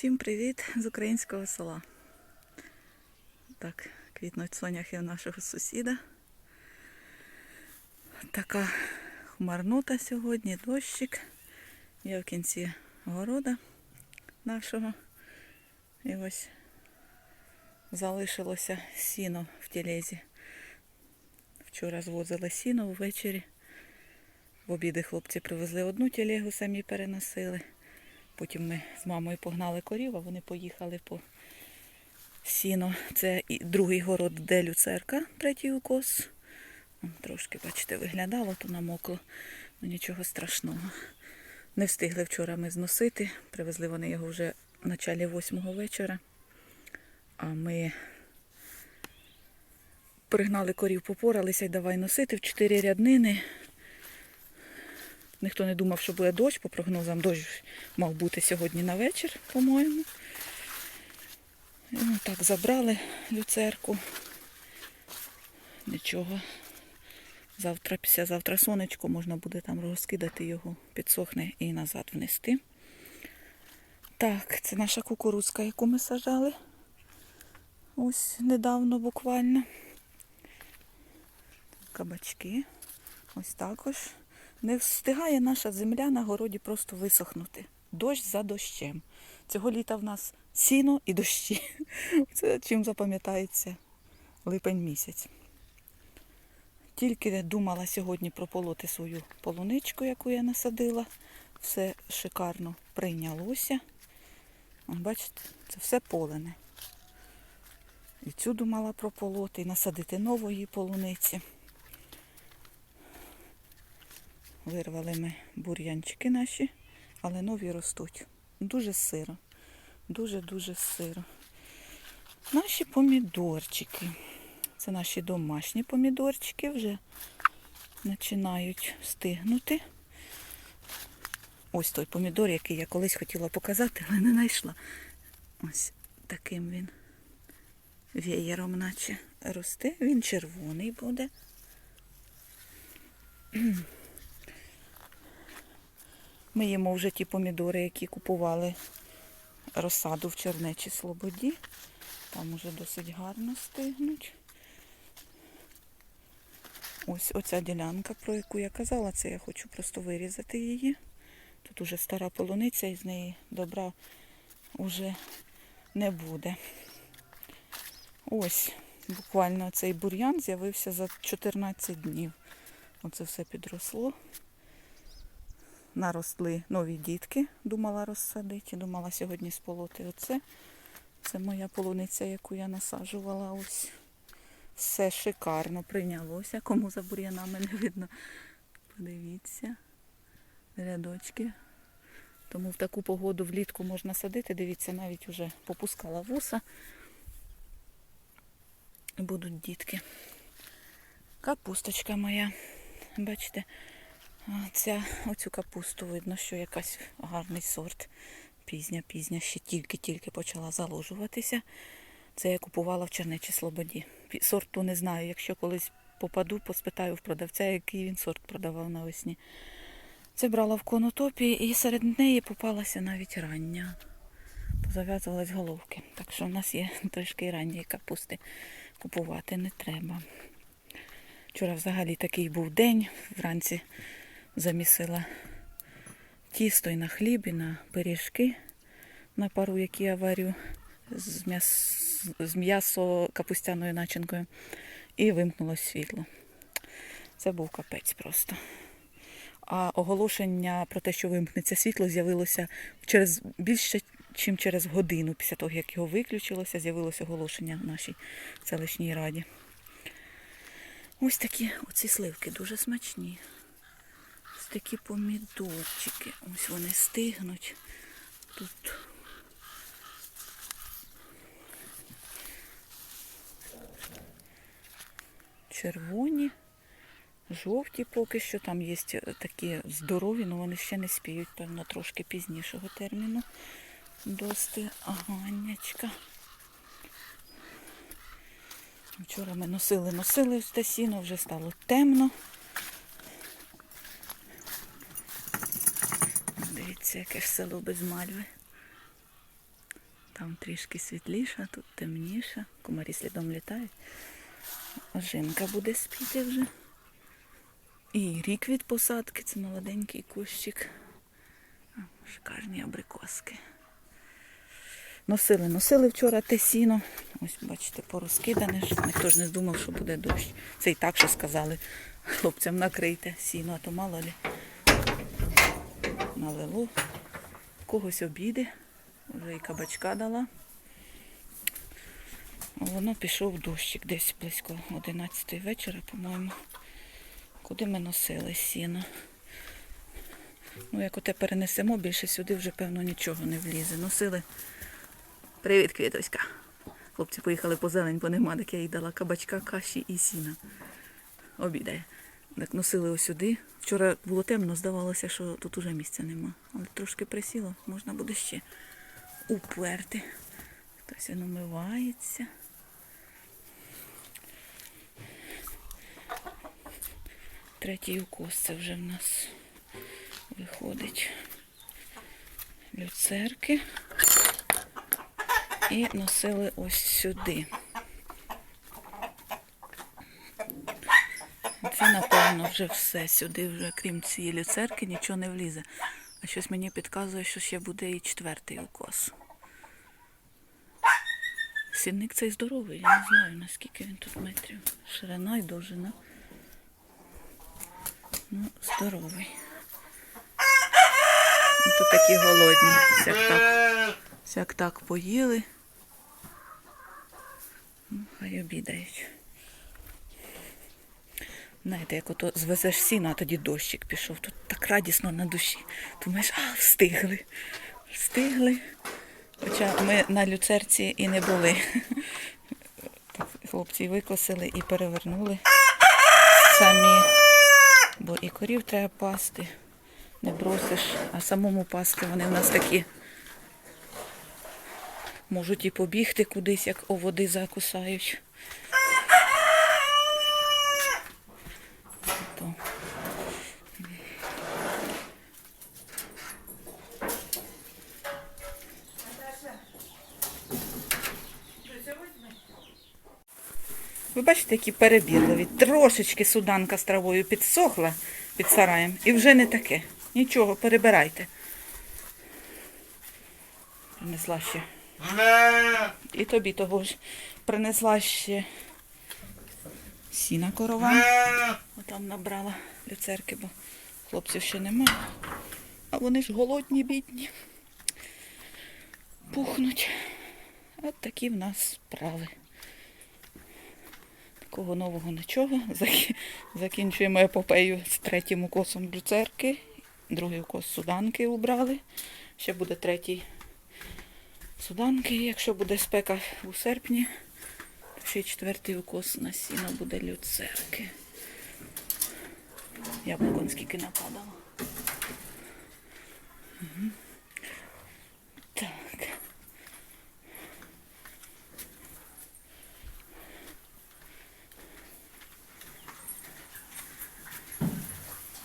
Всім привіт з українського села. Так, квітнуть соняхи в нашого сусіда. Така хмарнота сьогодні, дощик. Я в кінці города нашого. І ось залишилося сіно в телезі. Вчора звозили сіно ввечері. В обіди хлопці привезли одну телегу, самі переносили. Потім ми з мамою погнали корів, а вони поїхали по сіно. Це другий город, де люцерка, третій укос. Трошки, бачите, виглядало, то намокло. Ну нічого страшного. Не встигли вчора ми зносити. Привезли вони його вже в началі восьмого вечора. А ми пригнали корів, попоралися і давай носити в чотири ряднини. Ніхто не думав, що буде дощ. По прогнозам дощ мав бути сьогодні на вечір, по-моєму. Ну, так забрали люцерку. Нічого. Завтра, післязавтра сонечко, можна буде там розкидати його, підсохне і назад внести. Так, це наша кукурузка, яку ми сажали. Ось недавно буквально. Кабачки. Ось також. Не встигає наша земля на городі просто висохнути. Дощ за дощем. Цього літа в нас сіно і дощі. Це чим запам'ятається липень місяць. Тільки думала сьогодні прополоти свою полуничку, яку я насадила. Все шикарно прийнялося. Бачите, це все полене. І цю думала прополоти, і насадити нової полуниці. Вирвали ми бур'янчики наші, але нові ростуть. Дуже сиро. Дуже-дуже сиро. Наші помідорчики. Це наші домашні помідорчики вже починають стигнути. Ось той помідор, який я колись хотіла показати, але не знайшла. Ось таким він веєром наче росте. Він червоний буде. Ми їмо вже ті помідори, які купували розсаду в Чернечій Слободі. Там уже досить гарно стигнуть. Ось оця ділянка, про яку я казала, це я хочу просто вирізати її. Тут уже стара полуниця і з неї добра вже не буде. Ось, буквально цей бур'ян з'явився за 14 днів. Оце все підросло наросли нові дітки, думала розсадити. Думала сьогодні сполоти оце. Це моя полуниця, яку я насаджувала. Ось. Все шикарно прийнялося. Кому за бур'янами не видно. Подивіться. Рядочки. Тому в таку погоду влітку можна садити. Дивіться, навіть вже попускала вуса. Будуть дітки. Капусточка моя. Бачите? Ця, оцю капусту видно, що якась гарний сорт. Пізня, пізня, ще тільки-тільки почала заложуватися. Це я купувала в Чернечій Слободі. Сорту не знаю. Якщо колись попаду, поспитаю в продавця, який він сорт продавав навесні. Це брала в конотопі і серед неї попалася навіть рання. Позав'язувались головки. Так що в нас є трішки ранньої капусти. Купувати не треба. Вчора взагалі такий був день. Вранці замісила тісто і на хліб, і на пиріжки на пару, які я варю з м'яс- з м'ясо-капустяною начинкою. І вимкнулось світло. Це був капець просто. А оголошення про те, що вимкнеться світло, з'явилося через більше, ніж через годину після того, як його виключилося, з'явилося оголошення в нашій селищній раді. Ось такі оці сливки дуже смачні. Такі помідорчики. Ось вони стигнуть. Тут червоні, жовті поки що. Там є такі здорові, але вони ще не спіють, певно, трошки пізнішого терміну. Дости аганнячка. Вчора ми носили, носили ось те сіно, вже стало темно. Дивіться, яке ж село без мальви. Там трішки світліше, тут темніше. Комарі слідом літають. Ожинка буде спіти вже. І рік від посадки, це молоденький кущик. Шикарні абрикоски. Носили, носили вчора те сіно. Ось, бачите, порозкидане. Ніхто ж не думав, що буде дощ. Це і так, що сказали хлопцям накрийте сіно, а то мало ли. Налило. Когось обіди. Вже і кабачка дала. Воно пішов дощик десь близько 11 вечора, по-моєму. Куди ми носили сіно? Ну, як оте перенесемо, більше сюди вже, певно, нічого не влізе. Носили. Привіт, Квітоська. Хлопці поїхали по зелень, бо нема, так я їй дала кабачка, каші і сіна. Обідає. Так носили ось сюди. Вчора було темно, здавалося, що тут уже місця нема. Але трошки присіло, можна буде ще уперти. Хтось намивається. Третій укос це вже в нас виходить люцерки. І носили ось сюди. Це, напевно, вже все. Сюди вже, крім цієї люцерки, нічого не влізе. А щось мені підказує, що ще буде і четвертий укос. Сінник цей здоровий, я не знаю, наскільки він тут метрів. Ширина і довжина. Ну, здоровий. Ну, то такі голодні. Сяк так, сяк так поїли. Ну, хай обідають. Знаєте, як ото звезеш сіно, а тоді дощик пішов. Тут так радісно на душі. Думаєш, а, встигли. Встигли. Хоча ми на люцерці і не були. Хлопці викосили і перевернули самі. Бо і корів треба пасти, не бросиш, а самому пасти вони в нас такі можуть і побігти кудись, як води закусають. То. Ви бачите, які перебірливі. Трошечки суданка з травою підсохла під сараєм і вже не таке. Нічого, перебирайте. Принесла ще. І тобі того ж принесла ще сіна корова. Отам набрала люцерки, бо хлопців ще нема. А вони ж голодні, бідні. Пухнуть. От такі в нас справи. Такого нового нічого. Закінчуємо епопею з третім укосом люцерки. Другий укос суданки убрали. Ще буде третій суданки. Якщо буде спека у серпні, й четвертий укос на сіно буде люцерки. Яблуком скільки нападало. Мгм. Так.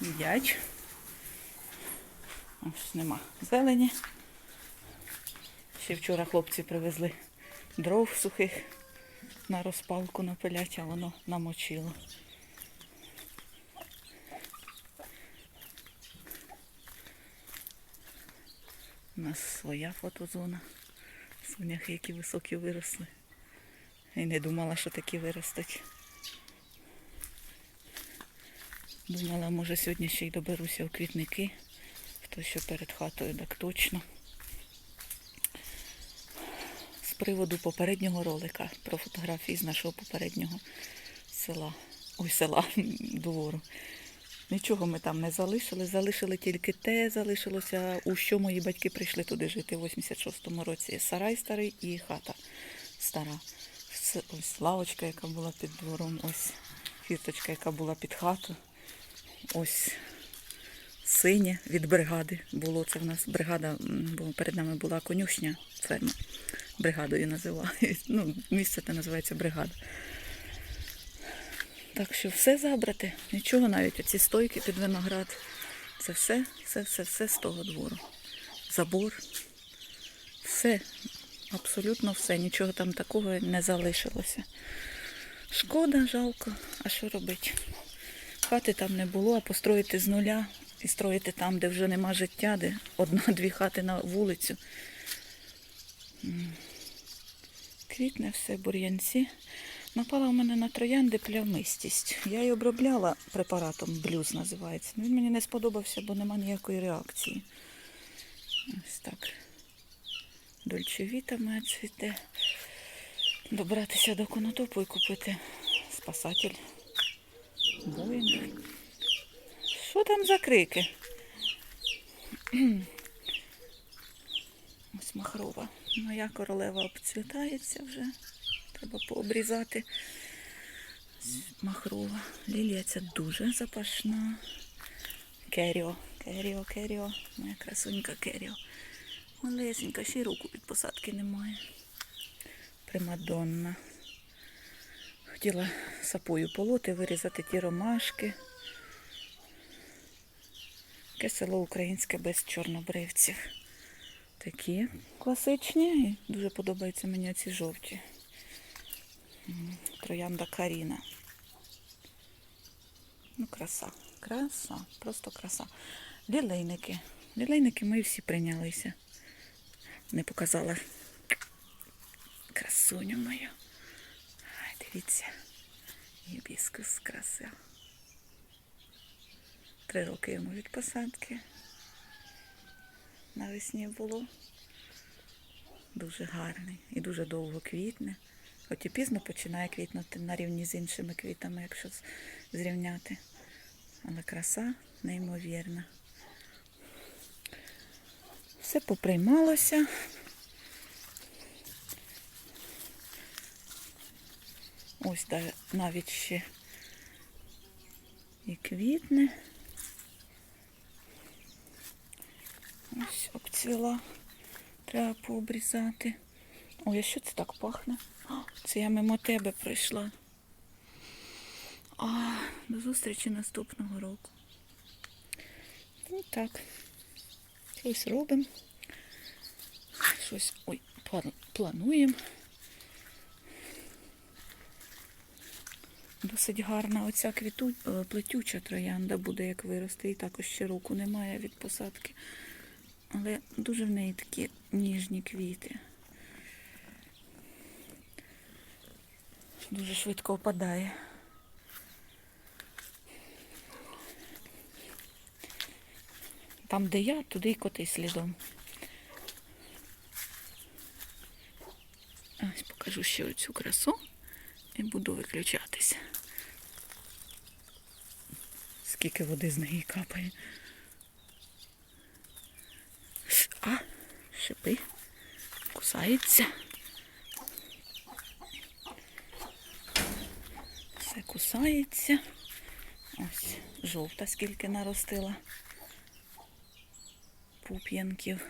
Їдять. Ось нема зелені. Ще вчора хлопці привезли дров сухих на розпалку напилять, а воно намочило. У нас своя фотозона. Соняхи, які високі виросли. І не думала, що такі виростуть. Думала, може сьогодні ще й доберуся у квітники. Хто що перед хатою, так точно. З приводу попереднього ролика про фотографії з нашого попереднього села. Ой, села двору. Нічого ми там не залишили, залишили тільки те, залишилося, у що мої батьки прийшли туди жити в 86-му році. Сарай старий і хата стара. Ось лавочка, яка була під двором, ось фірточка, яка була під хату. Ось синє від бригади було. Це в нас бригада, бо перед нами була конюшня, ферма. Бригадою називають. Ну, місце це називається бригада. Так що все забрати, нічого навіть оці стойки під виноград. Це все, все, все, все з того двору. Забор. Все. Абсолютно все, нічого там такого не залишилося. Шкода, жалко. А що робити? Хати там не було, а построїти з нуля і строїти там, де вже нема життя, де одна-дві хати на вулицю. Квітне все, бур'янці. Напала в мене на троянди плямистість. Я її обробляла препаратом, блюз називається. Ну, Він мені не сподобався, бо нема ніякої реакції. Ось так. Дольчевіта моя цвіте. Добратися до конотопу і купити спасатель. Боїнг. Що там за крики? Ось махрова. Моя королева обцвітається вже. Треба пообрізати. Махрова. Лілія ця дуже запашна. Керіо, керіо, керіо. Моя красунька керіо. Малесенька, ще й руку від посадки немає. Примадонна. Хотіла сапою полоти, вирізати ті ромашки. Таке село українське без чорнобривців. Такі класичні. І дуже подобаються мені ці жовті. Троянда Каріна. Ну, краса. Краса, просто краса. Лілейники. Лілейники ми всі прийнялися. Не показала красуню мою. Ай, дивіться. Гібіскус краса. Три роки йому від посадки. Навесні було. Дуже гарний і дуже довго квітне. Хоч і пізно починає квітнути на рівні з іншими квітами, якщо зрівняти. Але краса неймовірна. Все поприймалося. Ось навіть ще і квітне. Ось. Треба пообрізати. Ой, а що це так пахне? Це я мимо тебе прийшла. А, до зустрічі наступного року. Ну так. Щось робимо. Щось ой, плануємо. Досить гарна оця квіту, е, плетюча троянда буде, як виросте. І також ще року немає від посадки. Але дуже в неї такі ніжні квіти. Дуже швидко опадає. Там, де я, туди й коти слідом. Ось покажу ще оцю красу і буду виключатися. Скільки води з неї капає. А, шипи. Кусається. Все кусається. Ось жовта скільки наростила. Пуп'янків.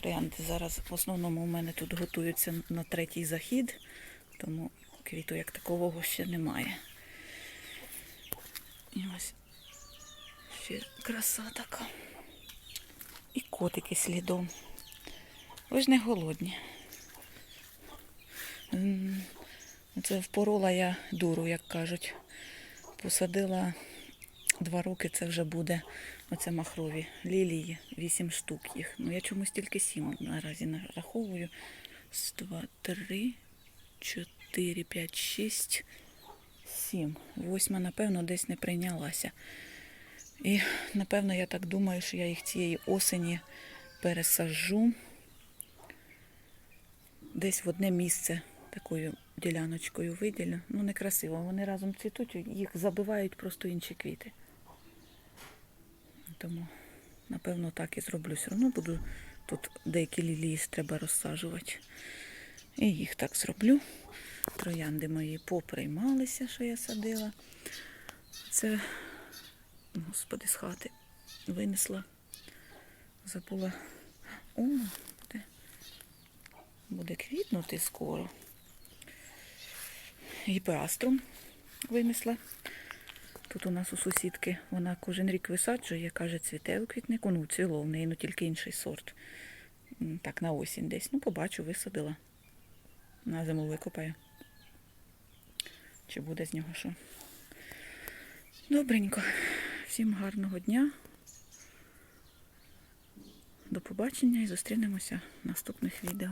Троянди зараз в основному у мене тут готуються на третій захід, тому квіту як такового ще немає. І ось ще краса така. І котики слідом. Ви ж не голодні. Це впорола я дуру, як кажуть. Посадила два роки, це вже буде оце махрові лілії, вісім штук їх. Ну я чомусь тільки сім наразі нараховую. З два, три, чотири, п'ять, шість, сім. Восьма, напевно, десь не прийнялася. І напевно я так думаю, що я їх цієї осені пересаджу десь в одне місце такою діляночкою виділю. Ну, некрасиво. Вони разом цвітуть, їх забивають просто інші квіти. Тому, напевно, так і зроблю. Все одно буду тут деякі лілії треба розсаджувати. І їх так зроблю. Троянди мої поприймалися, що я садила. Це, господи, з хати винесла. Забула. О, буде, буде квітнути скоро. Гіпеаструм винесла. Тут у нас у сусідки вона кожен рік висаджує, каже, цвіте у квітнику. Ну, цвіло в неї, ну тільки інший сорт. Так, на осінь десь. Ну, побачу, висадила. На зиму викопаю. Чи буде з нього що? Добренько. Всім гарного дня. До побачення і зустрінемося в наступних відео.